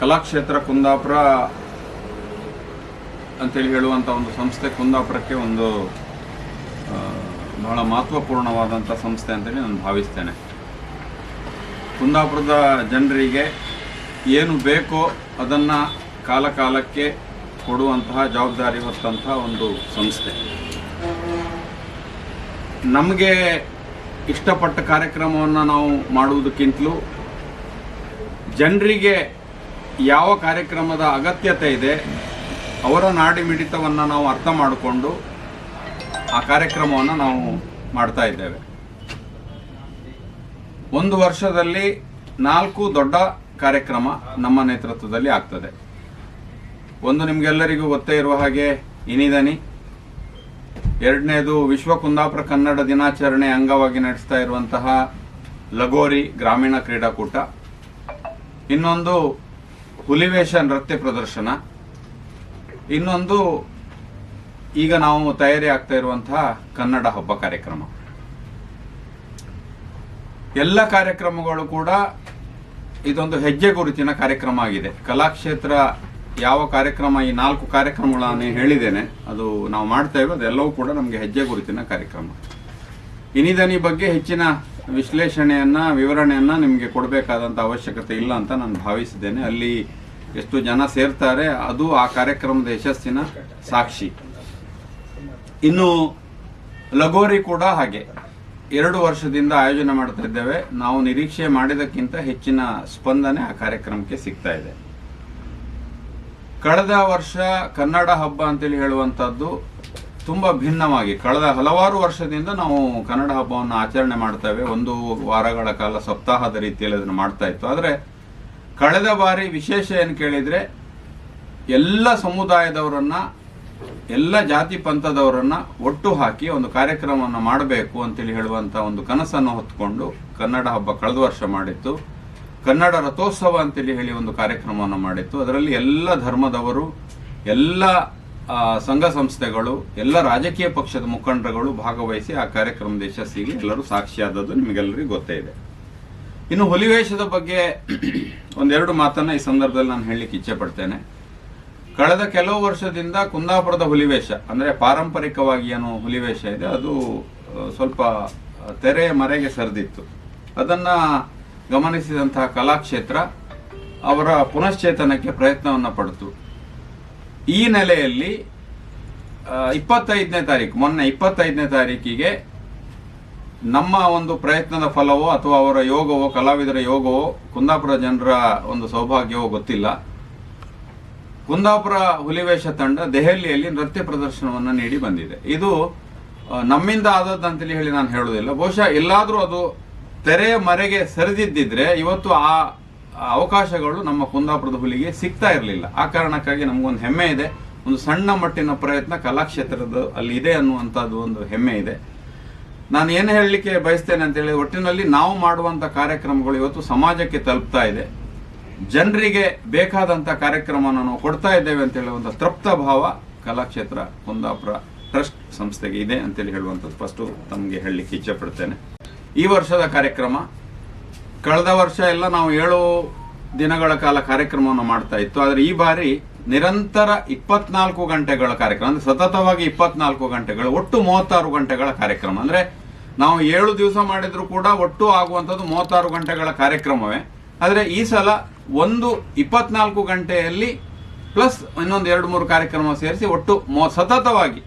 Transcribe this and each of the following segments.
ಕಲಾಕ್ಷೇತ್ರ ಕುಂದಾಪುರ ಅಂತೇಳಿ ಹೇಳುವಂಥ ಒಂದು ಸಂಸ್ಥೆ ಕುಂದಾಪುರಕ್ಕೆ ಒಂದು ಬಹಳ ಮಹತ್ವಪೂರ್ಣವಾದಂಥ ಸಂಸ್ಥೆ ಅಂತೇಳಿ ನಾನು ಭಾವಿಸ್ತೇನೆ. ಕುಂದಾಪುರದ ಜನರಿಗೆ ಏನು ಬೇಕೋ ಅದನ್ನು ಕಾಲಕಾಲಕ್ಕೆ ಕೊಡುವಂತಹ ಜವಾಬ್ದಾರಿ ಹೊತ್ತಂತಹ ಒಂದು ಸಂಸ್ಥೆ. ನಮಗೆ ಇಷ್ಟಪಟ್ಟ ಕಾರ್ಯಕ್ರಮವನ್ನು ನಾವು ಮಾಡುವುದಕ್ಕಿಂತಲೂ ಜನರಿಗೆ ಯಾವ ಕಾರ್ಯಕ್ರಮದ ಅಗತ್ಯತೆ ಇದೆ, ಅವರ ನಾಡಿ ಮಿಡಿತವನ್ನು ನಾವು ಅರ್ಥ ಮಾಡಿಕೊಂಡು ಆ ಕಾರ್ಯಕ್ರಮವನ್ನು ನಾವು ಮಾಡ್ತಾ ಇದ್ದೇವೆ. ಒಂದು ವರ್ಷದಲ್ಲಿ ನಾಲ್ಕು ದೊಡ್ಡ ಕಾರ್ಯಕ್ರಮ ನಮ್ಮ ನೇತೃತ್ವದಲ್ಲಿ ಆಗ್ತದೆ. ಒಂದು ನಿಮಗೆಲ್ಲರಿಗೂ ಗೊತ್ತೇ ಇರುವ ಹಾಗೆ ಇನಿದನಿ. ಎರಡನೇದು ವಿಶ್ವ ಕುಂದಾಪುರ ಕನ್ನಡ ದಿನಾಚರಣೆ ಅಂಗವಾಗಿ ನಡೆಸ್ತಾ ಇರುವಂತಹ ಲಗೋರಿ ಗ್ರಾಮೀಣ ಕ್ರೀಡಾಕೂಟ. ಇನ್ನೊಂದು ಹುಲಿವೇಷ ನೃತ್ಯ ಪ್ರದರ್ಶನ. ಇನ್ನೊಂದು ಈಗ ನಾವು ತಯಾರಿ ಆಗ್ತಾ ಇರುವಂತಹ ಕನ್ನಡ ಹಬ್ಬ ಕಾರ್ಯಕ್ರಮ. ಎಲ್ಲ ಕಾರ್ಯಕ್ರಮಗಳು ಕೂಡ ಇದೊಂದು ಹೆಜ್ಜೆ ಗುರುತಿನ ಕಾರ್ಯಕ್ರಮ ಆಗಿದೆ. ಕಲಾಕ್ಷೇತ್ರ ಯಾವ ಕಾರ್ಯಕ್ರಮ, ಈ ನಾಲ್ಕು ಕಾರ್ಯಕ್ರಮಗಳನ್ನು ಹೇಳಿದ್ದೇನೆ. ಅದು ನಾವು ಮಾಡ್ತಾ ಇರೋದು, ಅದೆಲ್ಲವೂ ಕೂಡ ನಮಗೆ ಹೆಜ್ಜೆ ಗುರುತಿನ ಕಾರ್ಯಕ್ರಮ. ಇನಿದನಿ ಬಗ್ಗೆ ಹೆಚ್ಚಿನ ವಿಶ್ಲೇಷಣೆಯನ್ನ, ವಿವರಣೆಯನ್ನು ನಿಮಗೆ ಕೊಡಬೇಕಾದಂಥ ಅವಶ್ಯಕತೆ ಇಲ್ಲ ಅಂತ ನಾನು ಭಾವಿಸಿದ್ದೇನೆ. ಅಲ್ಲಿ ಎಷ್ಟು ಜನ ಸೇರ್ತಾರೆ, ಅದು ಆ ಕಾರ್ಯಕ್ರಮದ ಯಶಸ್ಸಿನ ಸಾಕ್ಷಿ. ಇನ್ನು ಲಗೋರಿ ಕೂಡ ಹಾಗೆ. ಎರಡು ವರ್ಷದಿಂದ ಆಯೋಜನೆ ಮಾಡ್ತಾ ನಾವು ನಿರೀಕ್ಷೆ ಮಾಡಿದಕ್ಕಿಂತ ಹೆಚ್ಚಿನ ಸ್ಪಂದನೆ ಆ ಕಾರ್ಯಕ್ರಮಕ್ಕೆ ಸಿಗ್ತಾ ಇದೆ. ಕಳೆದ ವರ್ಷ ಕನ್ನಡ ಹಬ್ಬ ಅಂತೇಳಿ ಹೇಳುವಂತದ್ದು ತುಂಬಾ ಭಿನ್ನವಾಗಿ ಕಳೆದ ಹಲವಾರು ವರ್ಷದಿಂದ ನಾವು ಕನ್ನಡ ಹಬ್ಬವನ್ನು ಆಚರಣೆ ಮಾಡ್ತೇವೆ. ಒಂದು ವಾರಗಳ ಕಾಲ ಸಪ್ತಾಹದ ರೀತಿಯಲ್ಲಿ ಅದನ್ನು ಮಾಡ್ತಾ ಇತ್ತು. ಆದರೆ ಕಳೆದ ಬಾರಿ ವಿಶೇಷ ಏನು ಕೇಳಿದ್ರೆ, ಎಲ್ಲ ಸಮುದಾಯದವರನ್ನ, ಎಲ್ಲ ಜಾತಿ ಪಂಥದವರನ್ನ ಒಟ್ಟು ಹಾಕಿ ಒಂದು ಕಾರ್ಯಕ್ರಮವನ್ನು ಮಾಡಬೇಕು ಅಂತೇಳಿ ಹೇಳುವಂತ ಒಂದು ಕನಸನ್ನು ಹೊತ್ಕೊಂಡು ಕನ್ನಡ ಹಬ್ಬ ಕಳೆದ ವರ್ಷ ಮಾಡಿತ್ತು ಕನ್ನಡ ರಥೋತ್ಸವ ಅಂತೇಳಿ ಹೇಳಿ ಒಂದು ಕಾರ್ಯಕ್ರಮವನ್ನು ಮಾಡಿತ್ತು ಅದರಲ್ಲಿ ಎಲ್ಲ ಧರ್ಮದವರು, ಎಲ್ಲ ಸಂಘ ಸಂಸ್ಥೆಗಳು, ಎಲ್ಲ ರಾಜಕೀಯ ಪಕ್ಷದ ಮುಖಂಡರುಗಳು ಭಾಗವಹಿಸಿ ಆ ಕಾರ್ಯಕ್ರಮದ ಯಶಸ್ಸಿಗೆ ಎಲ್ಲರೂ ಸಾಕ್ಷಿಯಾದದ್ದು ನಿಮಗೆಲ್ಲರಿಗೂ ಗೊತ್ತೇ ಇದೆ. ಇನ್ನು ಹುಲಿವೇಷದ ಬಗ್ಗೆ ಒಂದೆರಡು ಮಾತನ್ನ ಈ ಸಂದರ್ಭದಲ್ಲಿ ನಾನು ಹೇಳಲಿಕ್ಕೆ ಇಚ್ಛೆ ಪಡ್ತೇನೆ. ಕಳೆದ ಕೆಲವು ವರ್ಷದಿಂದ ಕುಂದಾಪುರದ ಹುಲಿವೇಷ ಅಂದ್ರೆ ಪಾರಂಪರಿಕವಾಗಿ ಏನು ಹುಲಿವೇಷ ಇದೆ, ಅದು ಸ್ವಲ್ಪ ತೆರೆ ಮರೆಗೆ ಸರಿದಿತ್ತು. ಅದನ್ನ ಗಮನಿಸಿದಂತಹ ಕಲಾಕ್ಷೇತ್ರ ಅವರ ಪುನಶ್ಚೇತನಕ್ಕೆ ಪ್ರಯತ್ನವನ್ನ ಪಡ್ತು. ಈ ನೆಲೆಯಲ್ಲಿ ಇಪ್ಪತ್ತೈದನೇ ತಾರೀಕು, ಮೊನ್ನೆ ಇಪ್ಪತ್ತೈದನೇ ತಾರೀಕಿಗೆ ನಮ್ಮ ಒಂದು ಪ್ರಯತ್ನದ ಫಲವೋ ಅಥವಾ ಅವರ ಯೋಗವೋ, ಕಲಾವಿದರ ಯೋಗವೋ ಕುಂದಾಪುರ ಜನರ ಒಂದು ಸೌಭಾಗ್ಯವೋ ಗೊತ್ತಿಲ್ಲ. ಕುಂದಾಪುರ ಹುಲಿವೇಶ ತಂಡ ದೆಹಲಿಯಲ್ಲಿ ನೃತ್ಯ ಪ್ರದರ್ಶನವನ್ನು ನೀಡಿ ಬಂದಿದೆ. ಇದು ನಮ್ಮಿಂದ ಆದದ್ದಂತೇಳಿ ಹೇಳಿ ನಾನು ಹೇಳುವುದಿಲ್ಲ. ಬಹುಶಃ ಎಲ್ಲಾದರೂ ಅದು ತೆರೆಯ ಮರೆಗೆ ಸರಿದಿದ್ದಿದ್ರೆ ಇವತ್ತು ಆ ಅವಕಾಶಗಳು ನಮ್ಮ ಕುಂದಾಪುರದ ಹುಲಿಗೆ ಸಿಗ್ತಾ ಇರಲಿಲ್ಲ. ಆ ಕಾರಣಕ್ಕಾಗಿ ನಮಗೊಂದು ಹೆಮ್ಮೆ ಇದೆ. ಒಂದು ಸಣ್ಣ ಮಟ್ಟಿನ ಪ್ರಯತ್ನ ಕಲಾಕ್ಷೇತ್ರದ ಅಲ್ಲಿ ಇದೆ ಅನ್ನುವಂಥದ್ದು ಒಂದು ಹೆಮ್ಮೆ ಇದೆ. ನಾನು ಏನು ಹೇಳಲಿಕ್ಕೆ ಬಯಸ್ತೇನೆ ಅಂತೇಳಿ ಒಟ್ಟಿನಲ್ಲಿ ನಾವು ಮಾಡುವಂಥ ಕಾರ್ಯಕ್ರಮಗಳು ಇವತ್ತು ಸಮಾಜಕ್ಕೆ ತಲುಪ್ತಾ ಇದೆ. ಜನರಿಗೆ ಬೇಕಾದಂಥ ಕಾರ್ಯಕ್ರಮವನ್ನು ನಾವು ಕೊಡ್ತಾ ಇದ್ದೇವೆ ಅಂತ ಒಂದು ತೃಪ್ತ ಭಾವ ಕಲಾಕ್ಷೇತ್ರ ಕುಂದಾಪುರ ಟ್ರಸ್ಟ್ ಸಂಸ್ಥೆಗೆ ಇದೆ ಅಂತೇಳಿ ಹೇಳುವಂಥದ್ದು ಫಸ್ಟು ತಮಗೆ ಹೇಳಲಿಕ್ಕೆ ಇಚ್ಛೆ ಪಡ್ತೇನೆ. ಈ ವರ್ಷದ ಕಾರ್ಯಕ್ರಮ ಕಳೆದ ವರ್ಷ ಎಲ್ಲ ನಾವು ಏಳು ದಿನಗಳ ಕಾಲ ಕಾರ್ಯಕ್ರಮವನ್ನು ಮಾಡ್ತಾ ಇತ್ತು. ಆದರೆ ಈ ಬಾರಿ ನಿರಂತರ ಇಪ್ಪತ್ನಾಲ್ಕು ಗಂಟೆಗಳ ಕಾರ್ಯಕ್ರಮ, ಅಂದ್ರೆ ಸತತವಾಗಿ ಇಪ್ಪತ್ನಾಲ್ಕು ಗಂಟೆಗಳು, ಒಟ್ಟು ಮೂವತ್ತಾರು ಗಂಟೆಗಳ ಕಾರ್ಯಕ್ರಮ. ಅಂದ್ರೆ ನಾವು ಏಳು ದಿವಸ ಮಾಡಿದ್ರು ಕೂಡ ಒಟ್ಟು ಆಗುವಂಥದ್ದು ಮೂವತ್ತಾರು ಗಂಟೆಗಳ ಕಾರ್ಯಕ್ರಮವೇ. ಆದರೆ ಈ ಸಲ ಒಂದು ಇಪ್ಪತ್ನಾಲ್ಕು ಗಂಟೆಯಲ್ಲಿ ಪ್ಲಸ್ ಇನ್ನೊಂದು ಎರಡು ಮೂರು ಕಾರ್ಯಕ್ರಮ ಸೇರಿಸಿ ಒಟ್ಟು ಮೊ, ಸತತವಾಗಿ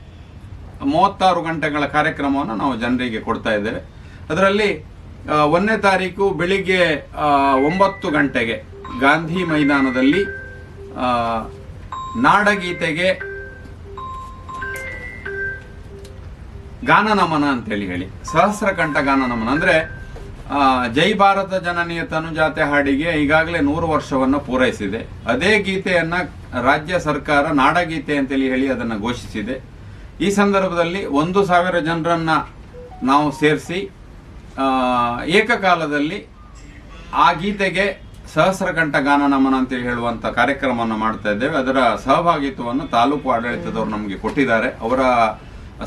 ಮೂವತ್ತಾರು ಗಂಟೆಗಳ ಕಾರ್ಯಕ್ರಮವನ್ನು ನಾವು ಜನರಿಗೆ ಕೊಡ್ತಾ ಇದ್ದೇವೆ. ಅದರಲ್ಲಿ ಒಂದನೇ ತಾರೀಕು ಬೆಳಿಗ್ಗೆ ಒಂಬತ್ತು ಗಂಟೆಗೆ ಗಾಂಧಿ ಮೈದಾನದಲ್ಲಿ ನಾಡಗೀತೆಗೆ ಗಾನ ನಮನ ಅಂತೇಳಿ ಹೇಳಿ. ಸಹಸ್ರಕಂಠ ಗಾನ ನಮನ ಅಂದ್ರೆ ಜೈ ಭಾರತ ಜನನೀಯ ತನುಜಾತೆ ಹಾಡಿಗೆ ಈಗಾಗಲೇ ನೂರು ವರ್ಷವನ್ನು ಪೂರೈಸಿದೆ. ಅದೇ ಗೀತೆಯನ್ನು ರಾಜ್ಯ ಸರ್ಕಾರ ನಾಡಗೀತೆ ಅಂತೇಳಿ ಹೇಳಿ ಅದನ್ನ ಘೋಷಿಸಿದೆ. ಈ ಸಂದರ್ಭದಲ್ಲಿ ಒಂದು ಸಾವಿರ ಜನರನ್ನು ನಾವು ಸೇರಿಸಿ ಏಕಕಾಲದಲ್ಲಿ ಆ ಗೀತೆಗೆ ಸಹಸ್ರಕಂಠ ಗಾನ ನಮನ ಅಂತೇಳಿ ಹೇಳುವಂಥ ಕಾರ್ಯಕ್ರಮವನ್ನು ಮಾಡ್ತಾ ಇದ್ದೇವೆ. ಅದರ ಸಹಭಾಗಿತ್ವವನ್ನು ತಾಲೂಕು ಆಡಳಿತದವರು ನಮಗೆ ಕೊಟ್ಟಿದ್ದಾರೆ. ಅವರ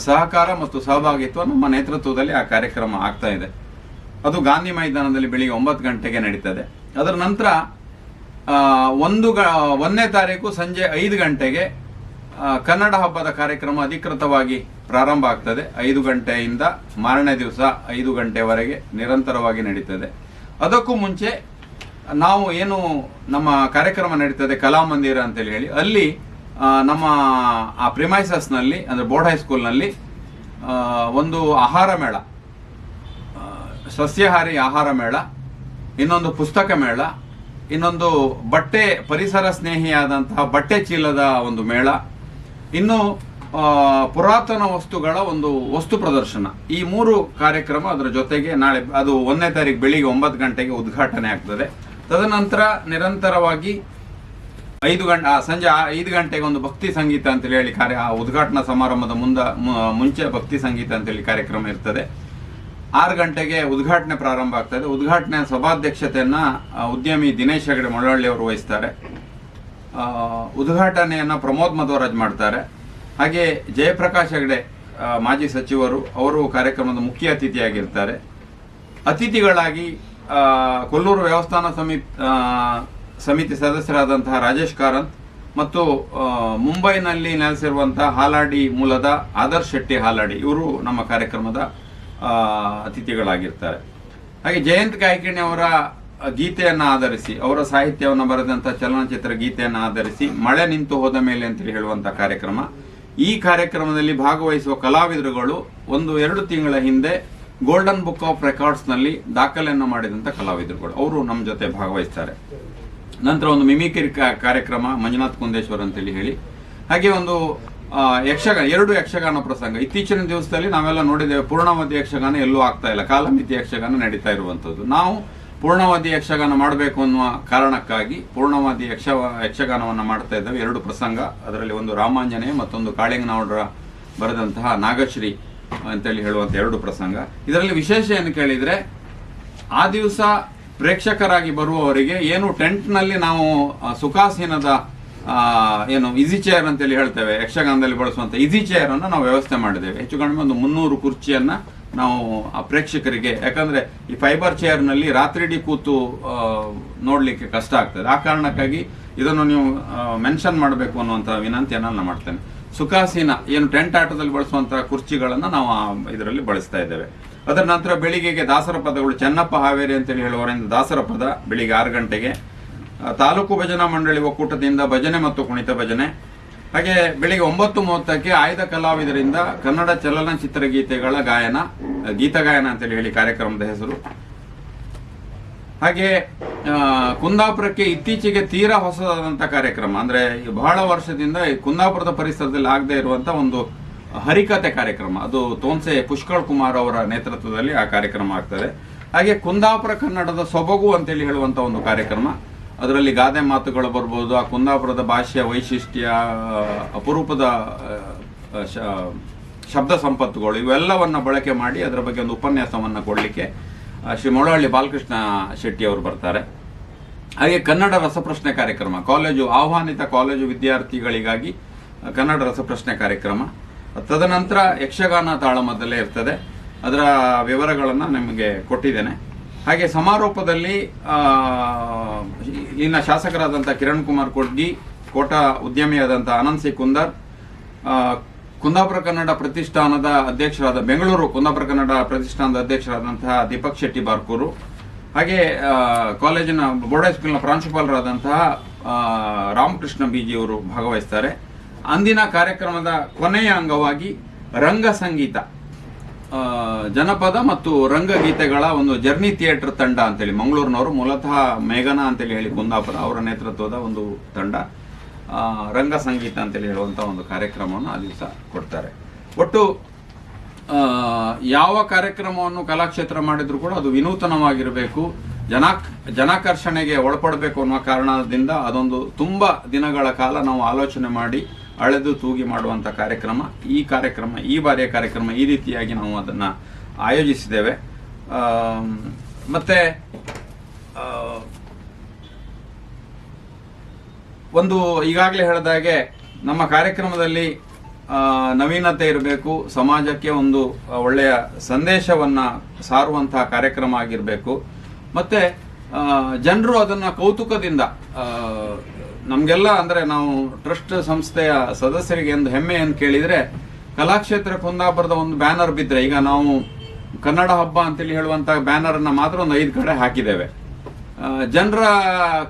ಸಹಕಾರ ಮತ್ತು ಸಹಭಾಗಿತ್ವ ನಮ್ಮ ನೇತೃತ್ವದಲ್ಲಿ ಆ ಕಾರ್ಯಕ್ರಮ ಆಗ್ತಾ ಇದೆ. ಅದು ಗಾಂಧಿ ಮೈದಾನದಲ್ಲಿ ಬೆಳಿಗ್ಗೆ ಒಂಬತ್ತು ಗಂಟೆಗೆ ನಡೀತದೆ. ಅದರ ನಂತರ ಒಂದು ಗ, ಒಂದನೇ ತಾರೀಕು ಸಂಜೆ ಐದು ಗಂಟೆಗೆ ಕನ್ನಡ ಹಬ್ಬದ ಕಾರ್ಯಕ್ರಮ ಅಧಿಕೃತವಾಗಿ ಪ್ರಾರಂಭ ಆಗ್ತದೆ. ಐದು ಗಂಟೆಯಿಂದ ಮಾರನೇ ದಿವಸ ಐದು ಗಂಟೆವರೆಗೆ ನಿರಂತರವಾಗಿ ನಡೀತದೆ. ಅದಕ್ಕೂ ಮುಂಚೆ ನಾವು ಏನು ನಮ್ಮ ಕಾರ್ಯಕ್ರಮ ನಡೀತದೆ ಕಲಾಮಂದಿರ ಅಂತೇಳಿ ಹೇಳಿ. ಅಲ್ಲಿ ನಮ್ಮ, ಆ ಪ್ರಿಮೈಸಸ್ನಲ್ಲಿ, ಅಂದರೆ ಬೋರ್ಡ್ ಹೈಸ್ಕೂಲ್ನಲ್ಲಿ ಒಂದು ಆಹಾರ ಮೇಳ. ಸಸ್ಯಾಹಾರಿ ಆಹಾರ ಮೇಳ, ಇನ್ನೊಂದು ಪುಸ್ತಕ ಮೇಳ, ಇನ್ನೊಂದು ಬಟ್ಟೆ ಪರಿಸರ ಸ್ನೇಹಿಯಾದಂತಹ ಬಟ್ಟೆ ಚೀಲದ ಒಂದು ಮೇಳ ಇನ್ನು ಪುರಾತನ ವಸ್ತುಗಳ ಒಂದು ವಸ್ತು ಪ್ರದರ್ಶನ. ಈ ಮೂರು ಕಾರ್ಯಕ್ರಮ ಅದರ ಜೊತೆಗೆ ನಾಳೆ, ಅದು ಒಂದನೇ ತಾರೀಕು ಬೆಳಿಗ್ಗೆ ಒಂಬತ್ತು ಗಂಟೆಗೆ ಉದ್ಘಾಟನೆ ಆಗ್ತದೆ. ತದನಂತರ ನಿರಂತರವಾಗಿ ಐದು ಗಂಟೆ ಸಂಜೆ ಐದು ಗಂಟೆಗೆ ಒಂದು ಭಕ್ತಿ ಸಂಗೀತ ಅಂತೇಳಿ ಹೇಳಿ ಕಾರ್ಯ, ಆ ಉದ್ಘಾಟನಾ ಸಮಾರಂಭದ ಮುಂದ ಮುಂಚೆ ಭಕ್ತಿ ಸಂಗೀತ ಅಂತೇಳಿ ಕಾರ್ಯಕ್ರಮ ಇರ್ತದೆ. ಆರು ಗಂಟೆಗೆ ಉದ್ಘಾಟನೆ ಪ್ರಾರಂಭ ಆಗ್ತದೆ. ಉದ್ಘಾಟನೆ ಸಭಾಧ್ಯಕ್ಷತೆಯನ್ನು ಉದ್ಯಮಿ ದಿನೇಶ್ ಹೆಗಡೆ ಮೊಳಹಳ್ಳಿ ಅವರು ವಹಿಸ್ತಾರೆ. ಉದ್ಘಾಟನೆಯನ್ನ ಪ್ರಮೋದ್ ಮಧ್ವರಾಜ್ ಮಾಡ್ತಾರೆ. ಹಾಗೆ ಜಯಪ್ರಕಾಶ್ ಹೆಗಡೆ ಮಾಜಿ ಸಚಿವರು, ಅವರು ಕಾರ್ಯಕ್ರಮದ ಮುಖ್ಯ ಅತಿಥಿಯಾಗಿರ್ತಾರೆ. ಅತಿಥಿಗಳಾಗಿ ಕೊಲ್ಲೂರು ವ್ಯವಸ್ಥಾನ ಸಮಿತಿ ಸಮಿತಿ ಸದಸ್ಯರಾದಂತಹ ರಾಜೇಶ್ ಕಾರಂತ್ ಮತ್ತು ಮುಂಬೈನಲ್ಲಿ ನೆಲೆಸಿರುವಂತಹ ಹಾಲಾಡಿ ಮೂಲದ ಆದರ್ಶ್ ಶೆಟ್ಟಿ ಹಾಲಾಡಿ, ಇವರು ನಮ್ಮ ಕಾರ್ಯಕ್ರಮದ ಅತಿಥಿಗಳಾಗಿರ್ತಾರೆ. ಹಾಗೆ ಜಯಂತ್ ಕಾಯ್ಕಿಣಿ ಅವರ ಗೀತೆಯನ್ನು ಆಧರಿಸಿ, ಅವರ ಸಾಹಿತ್ಯವನ್ನು ಬರೆದಂಥ ಚಲನಚಿತ್ರ ಗೀತೆಯನ್ನು ಆಧರಿಸಿ, ಮಳೆ ನಿಂತು ಹೋದ ಮೇಲೆ ಅಂತೇಳಿ ಹೇಳುವಂಥ ಕಾರ್ಯಕ್ರಮ. ಈ ಕಾರ್ಯಕ್ರಮದಲ್ಲಿ ಭಾಗವಹಿಸುವ ಕಲಾವಿದರುಗಳು ಒಂದು ಎರಡು ತಿಂಗಳ ಹಿಂದೆ ಗೋಲ್ಡನ್ ಬುಕ್ ಆಫ್ ರೆಕಾರ್ಡ್ಸ್ನಲ್ಲಿ ದಾಖಲೆಯನ್ನು ಮಾಡಿದಂಥ ಕಲಾವಿದರುಗಳು ಅವರು ನಮ್ಮ ಜೊತೆ ಭಾಗವಹಿಸ್ತಾರೆ. ನಂತರ ಒಂದು ಮಿಮಿಕ್ರಿ ಕಾರ್ಯಕ್ರಮ, ಮಂಜುನಾಥ್ ಕುಂದೇಶ್ವರ್ ಅಂತೇಳಿ ಹೇಳಿ. ಹಾಗೆ ಒಂದು ಯಕ್ಷಗಾನ, ಎರಡು ಯಕ್ಷಗಾನ ಪ್ರಸಂಗ. ಇತ್ತೀಚಿನ ದಿವಸದಲ್ಲಿ ನಾವೆಲ್ಲ ನೋಡಿದ್ದೇವೆ, ಪೂರ್ಣಾವಧಿ ಯಕ್ಷಗಾನ ಎಲ್ಲೂ ಆಗ್ತಾ ಇಲ್ಲ. ಕಾಲಮಿತಿ ಯಕ್ಷಗಾನ ನಡೀತಾ ಇರುವಂಥದ್ದು ನಾವು ಪೂರ್ಣಾವಧಿ ಯಕ್ಷಗಾನ ಮಾಡಬೇಕು ಅನ್ನುವ ಕಾರಣಕ್ಕಾಗಿ ಪೂರ್ಣವಾದಿ ಯಕ್ಷ, ಯಕ್ಷಗಾನವನ್ನು ಮಾಡ್ತಾ ಇದ್ದಾವೆ. ಎರಡು ಪ್ರಸಂಗ. ಅದರಲ್ಲಿ ಒಂದು ರಾಮಾಂಜನೇಯ, ಮತ್ತೊಂದು ಕಾಳಿಂಗನೌಡರ ಬರೆದಂತಹ ನಾಗಶ್ರೀ ಅಂತೇಳಿ ಹೇಳುವಂಥ ಎರಡು ಪ್ರಸಂಗ. ಇದರಲ್ಲಿ ವಿಶೇಷ ಏನು ಕೇಳಿದರೆ, ಆ ದಿವಸ ಪ್ರೇಕ್ಷಕರಾಗಿ ಬರುವವರಿಗೆ ಏನು ಟೆಂಟ್ನಲ್ಲಿ ನಾವು ಸುಖಾಸೀನದ ಏನು ಈಸಿ ಚೇರ್ ಅಂತೇಳಿ ಹೇಳ್ತೇವೆ. ಯಕ್ಷಗಾನದಲ್ಲಿ ಬಳಸುವಂತ ಈಸಿ ಚೇರ್ ಅನ್ನು ನಾವು ವ್ಯವಸ್ಥೆ ಮಾಡಿದ್ದೇವೆ. ಹೆಚ್ಚು ಕಡಿಮೆ ಒಂದು ಮುನ್ನೂರು ಕುರ್ಚಿಯನ್ನ ನಾವು ಆ ಪ್ರೇಕ್ಷಕರಿಗೆ, ಯಾಕಂದ್ರೆ ಈ ಫೈಬರ್ ಚೇರ್ನಲ್ಲಿ ರಾತ್ರಿಡೀ ಕೂತು ನೋಡಲಿಕ್ಕೆ ಕಷ್ಟ ಆಗ್ತದೆ. ಆ ಕಾರಣಕ್ಕಾಗಿ ಇದನ್ನು ನೀವು ಮೆನ್ಷನ್ ಮಾಡಬೇಕು ಅನ್ನುವಂಥ ವಿನಂತಿಯನ್ನು ನಾನು ಮಾಡ್ತೇನೆ. ಸುಖಾಸೀನ, ಏನು ಟೆಂಟ್ ಆಟದಲ್ಲಿ ಬಳಸುವಂತಹ ಕುರ್ಚಿಗಳನ್ನು ನಾವು ಇದರಲ್ಲಿ ಬಳಸ್ತಾ ಇದ್ದೇವೆ. ಅದರ ನಂತರ ಬೆಳಿಗ್ಗೆಗೆ ದಾಸರ ಪದಗಳು ಚೆನ್ನಪ್ಪ ಹಾವೇರಿ ಅಂತೇಳಿ ಹೇಳುವವರಿಂದ ದಾಸರ ಪದ ಬೆಳಿಗ್ಗೆ ಆರು ಗಂಟೆಗೆ. ತಾಲೂಕು ಭಜನಾ ಮಂಡಳಿ ಒಕ್ಕೂಟದಿಂದ ಭಜನೆ ಮತ್ತು ಕುಣಿತ ಭಜನೆ. ಹಾಗೆ ಬೆಳಿಗ್ಗೆ ಒಂಬತ್ತು ಮೂವತ್ತಕ್ಕೆ ಆಯ್ದ ಕಲಾವಿದರಿಂದ ಕನ್ನಡ ಚಲನಚಿತ್ರ ಗೀತೆಗಳ ಗಾಯನ ಗೀತಗಾಯನ ಅಂತೇಳಿ ಹೇಳಿ ಕಾರ್ಯಕ್ರಮದ ಹೆಸರು. ಹಾಗೆ ಕುಂದಾಪುರಕ್ಕೆ ಇತ್ತೀಚೆಗೆ ತೀರಾ ಹೊಸದಾದಂಥ ಕಾರ್ಯಕ್ರಮ. ಅಂದ್ರೆ ಬಹಳ ವರ್ಷದಿಂದ ಈ ಕುಂದಾಪುರದ ಪರಿಸರದಲ್ಲಿ ಆಗದೆ ಇರುವಂಥ ಒಂದು ಹರಿಕತೆ ಕಾರ್ಯಕ್ರಮ. ಅದು ತೋನ್ಸೆ ಪುಷ್ಕಳ್ ಕುಮಾರ್ ಅವರ ನೇತೃತ್ವದಲ್ಲಿ ಆ ಕಾರ್ಯಕ್ರಮ ಆಗ್ತದೆ. ಹಾಗೆ ಕುಂದಾಪುರ ಕನ್ನಡದ ಸೊಬಗು ಅಂತೇಳಿ ಹೇಳುವಂತ ಒಂದು ಕಾರ್ಯಕ್ರಮ. ಅದರಲ್ಲಿ ಗಾದೆ ಮಾತುಗಳು ಬರ್ಬೋದು, ಆ ಕುಂದಾಪುರದ ಭಾಷೆಯ ವೈಶಿಷ್ಟ್ಯ ಅಪರೂಪದ ಶಬ್ದ ಸಂಪತ್ತುಗಳು ಇವೆಲ್ಲವನ್ನು ಬಳಕೆ ಮಾಡಿ ಅದರ ಬಗ್ಗೆ ಒಂದು ಉಪನ್ಯಾಸವನ್ನು ಕೊಡಲಿಕ್ಕೆ ಶ್ರೀ ಮೊಳಹಳ್ಳಿ ಬಾಲಕೃಷ್ಣ ಶೆಟ್ಟಿ ಅವರು ಬರ್ತಾರೆ. ಹಾಗೆ ಕನ್ನಡ ರಸಪ್ರಶ್ನೆ ಕಾರ್ಯಕ್ರಮ, ಕಾಲೇಜು, ಆಹ್ವಾನಿತ ಕಾಲೇಜು ವಿದ್ಯಾರ್ಥಿಗಳಿಗಾಗಿ ಕನ್ನಡ ರಸಪ್ರಶ್ನೆ ಕಾರ್ಯಕ್ರಮ. ತದನಂತರ ಯಕ್ಷಗಾನ ತಾಳಮದ್ದಲೇ ಇರ್ತದೆ. ಅದರ ವಿವರಗಳನ್ನು ನಿಮಗೆ ಕೊಟ್ಟಿದ್ದೇನೆ. ಹಾಗೆ ಸಮಾರೋಪದಲ್ಲಿ ಇಲ್ಲಿನ ಶಾಸಕರಾದಂಥ ಕಿರಣ್ ಕುಮಾರ್ ಕೊಡ್ಗಿ, ಕೋಟ ಉದ್ಯಮಿಯಾದಂಥ ಅನಂತ್ ಸಿ ಕುಂದರ್ ಕುಂದಾಪುರ ಕನ್ನಡ ಪ್ರತಿಷ್ಠಾನದ ಅಧ್ಯಕ್ಷರಾದ, ಬೆಂಗಳೂರು ಕುಂದಾಪುರ ಕನ್ನಡ ಪ್ರತಿಷ್ಠಾನದ ಅಧ್ಯಕ್ಷರಾದಂತಹ ದೀಪಕ್ ಶೆಟ್ಟಿ ಬಾರ್ಕೂರು, ಹಾಗೆ ಕಾಲೇಜಿನ ಬೋರ್ಡ್ ಹೈಸ್ಕೂಲ್ನ ಪ್ರಾಂಶುಪಾಲರಾದಂತಹ ರಾಮಕೃಷ್ಣ ಬೀಜಿಯವರು ಭಾಗವಹಿಸ್ತಾರೆ. ಅಂದಿನ ಕಾರ್ಯಕ್ರಮದ ಕೊನೆಯ ಅಂಗವಾಗಿ ರಂಗ ಸಂಗೀತ ಜನಪದ ಮತ್ತು ರಂಗಗೀತೆಗಳ ಒಂದು ಜರ್ನಿ ಥಿಯೇಟರ್ ತಂಡ ಅಂತೇಳಿ, ಮಂಗಳೂರಿನವರು ಮೂಲತಃ ಮೇಘನ ಅಂತೇಳಿ ಹೇಳಿ ಕುಂದಾಪುರ ಅವರ ನೇತೃತ್ವದ ಒಂದು ತಂಡ ರಂಗ ಸಂಗೀತ ಅಂತೇಳಿ ಹೇಳುವಂಥ ಒಂದು ಕಾರ್ಯಕ್ರಮವನ್ನು ಆ ದಿವಸ ಕೊಡ್ತಾರೆ. ಒಟ್ಟು ಯಾವ ಕಾರ್ಯಕ್ರಮವನ್ನು ಕಲಾಕ್ಷೇತ್ರ ಮಾಡಿದ್ರು ಕೂಡ ಅದು ವಿನೂತನವಾಗಿರಬೇಕು ಜನಾಕ್ ಜನಾಕರ್ಷಣೆಗೆ ಒಳಪಡಬೇಕು ಅನ್ನೋ ಕಾರಣದಿಂದ ಅದೊಂದು ತುಂಬ ದಿನಗಳ ಕಾಲ ನಾವು ಆಲೋಚನೆ ಮಾಡಿ ಅಳೆದು ತೂಗಿ ಮಾಡುವಂಥ ಕಾರ್ಯಕ್ರಮ. ಈ ಕಾರ್ಯಕ್ರಮ, ಈ ಬಾರಿಯ ಕಾರ್ಯಕ್ರಮ ಈ ರೀತಿಯಾಗಿ ನಾವು ಅದನ್ನು ಆಯೋಜಿಸಿದ್ದೇವೆ. ಮತ್ತು ಒಂದು ಈಗಾಗಲೇ ಹೇಳಿದಾಗೆ ನಮ್ಮ ಕಾರ್ಯಕ್ರಮದಲ್ಲಿ ನವೀನತೆ ಇರಬೇಕು, ಸಮಾಜಕ್ಕೆ ಒಂದು ಒಳ್ಳೆಯ ಸಂದೇಶವನ್ನ ಸಾರುವಂತಹ ಕಾರ್ಯಕ್ರಮ ಆಗಿರಬೇಕು. ಮತ್ತೆ ಜನರು ಅದನ್ನ ಕೌತುಕದಿಂದ ನಮ್ಗೆಲ್ಲ ಅಂದರೆ ನಾವು ಟ್ರಸ್ಟ್ ಸಂಸ್ಥೆಯ ಸದಸ್ಯರಿಗೆ ಒಂದು ಹೆಮ್ಮೆ ಅಂತ ಕೇಳಿದರೆ, ಕಲಾಕ್ಷೇತ್ರ ಕುಂದಾಪುರದ ಒಂದು ಬ್ಯಾನರ್ ಬಿದ್ದರೆ ಈಗ ನಾವು ಕನ್ನಡ ಹಬ್ಬ ಅಂತೇಳಿ ಹೇಳುವಂಥ ಬ್ಯಾನರನ್ನು ಮಾತ್ರ ಒಂದು ಐದು ಕಡೆ ಹಾಕಿದ್ದೇವೆ. ಜನರ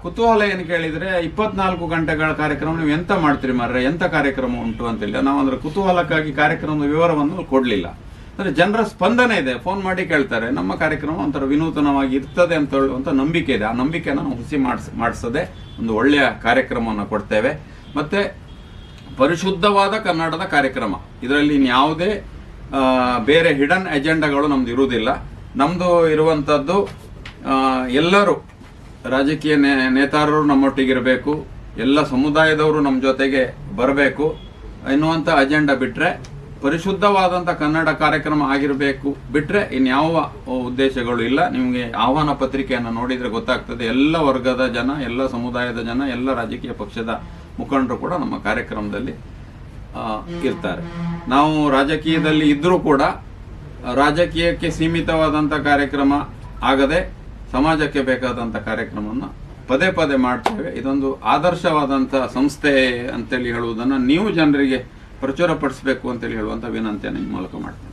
ಕುತೂಹಲ ಏನು ಕೇಳಿದರೆ, ಇಪ್ಪತ್ನಾಲ್ಕು ಗಂಟೆಗಳ ಕಾರ್ಯಕ್ರಮ ನೀವು ಎಂತ ಮಾಡ್ತೀರಿ ಮಾರ್ರೆ ಎಂಥ ಕಾರ್ಯಕ್ರಮ ಉಂಟು ಅಂತೇಳಿ. ನಾವು ಅಂದ್ರೆ ಕುತೂಹಲಕ್ಕಾಗಿ ಕಾರ್ಯಕ್ರಮದ ವಿವರವನ್ನು ಕೊಡ್ಲಿಲ್ಲ. ಅಂದ್ರೆ ಜನರ ಸ್ಪಂದನೆ ಇದೆ. ಫೋನ್ ಮಾಡಿ ಕೇಳ್ತಾರೆ. ನಮ್ಮ ಕಾರ್ಯಕ್ರಮ ಒಂಥರ ವಿನೂತನವಾಗಿ ಇರ್ತದೆ ಅಂತ ಹೇಳುವಂಥ ನಂಬಿಕೆ ಇದೆ. ಆ ನಂಬಿಕೆನ ನಾವು ಹುಸಿ ಮಾಡಿಸ್ ಮಾಡಿಸದೆ ಒಂದು ಒಳ್ಳೆಯ ಕಾರ್ಯಕ್ರಮವನ್ನು ಕೊಡ್ತೇವೆ. ಮತ್ತೆ ಪರಿಶುದ್ಧವಾದ ಕನ್ನಡದ ಕಾರ್ಯಕ್ರಮ. ಇದರಲ್ಲಿ ಯಾವುದೇ ಬೇರೆ ಹಿಡನ್ ಎಜೆಂಡಾಗಳು ನಮ್ದು ಇರುವುದಿಲ್ಲ. ನಮ್ದು ಇರುವಂತದ್ದು ಆ, ಎಲ್ಲರೂ ರಾಜಕೀಯ ನೇ- ನೇತಾರರು ನಮ್ಮೊಟ್ಟಿಗಿರಬೇಕು. ಎಲ್ಲ ಸಮುದಾಯದವರು ನಮ್ಮ ಜೊತೆಗೆ ಬರಬೇಕು. ಎನ್ನುವಂಥ ಅಜೆಂಡಾ ಬಿಟ್ರೆ ಪರಿಶುದ್ಧವಾದಂತ ಕನ್ನಡ ಕಾರ್ಯಕ್ರಮ ಆಗಿರಬೇಕು. ಬಿಟ್ರೆ ಇನ್ಯಾವ ಉದ್ದೇಶಗಳು ಇಲ್ಲ. ನಿಮಗೆ ಆಹ್ವಾನ ಪತ್ರಿಕೆಯನ್ನು ನೋಡಿದ್ರೆ ಗೊತ್ತಾಗ್ತದೆ. ಎಲ್ಲ ವರ್ಗದ ಜನ, ಎಲ್ಲ ಸಮುದಾಯದ ಜನ, ಎಲ್ಲ ರಾಜಕೀಯ ಪಕ್ಷದ ಮುಖಂಡರು ಕೂಡ ನಮ್ಮ ಕಾರ್ಯಕ್ರಮದಲ್ಲಿ ಇರ್ತಾರೆ. ನಾವು ರಾಜಕೀಯದಲ್ಲಿ ಇದ್ದರೂ ಕೂಡ ರಾಜಕೀಯಕ್ಕೆ ಸೀಮಿತವಾದಂಥ ಕಾರ್ಯಕ್ರಮ ಆಗದೆ ಸಮಾಜಕ್ಕೆ ಬೇಕಾದಂಥ ಕಾರ್ಯಕ್ರಮವನ್ನು ಪದೇ ಪದೇ ಮಾಡ್ತೇವೆ. ಇದೊಂದು ಆದರ್ಶವಾದಂಥ ಸಂಸ್ಥೆ ಅಂತೇಳಿ ಹೇಳುವುದನ್ನು ನೀವು ಜನರಿಗೆ ಪ್ರಚುರಪಡಿಸಬೇಕು ಅಂತೇಳಿ ಹೇಳುವಂಥ ವಿನಂತಿಯನ್ನು ಈ ಮೂಲಕ ಮಾಡ್ತೇನೆ.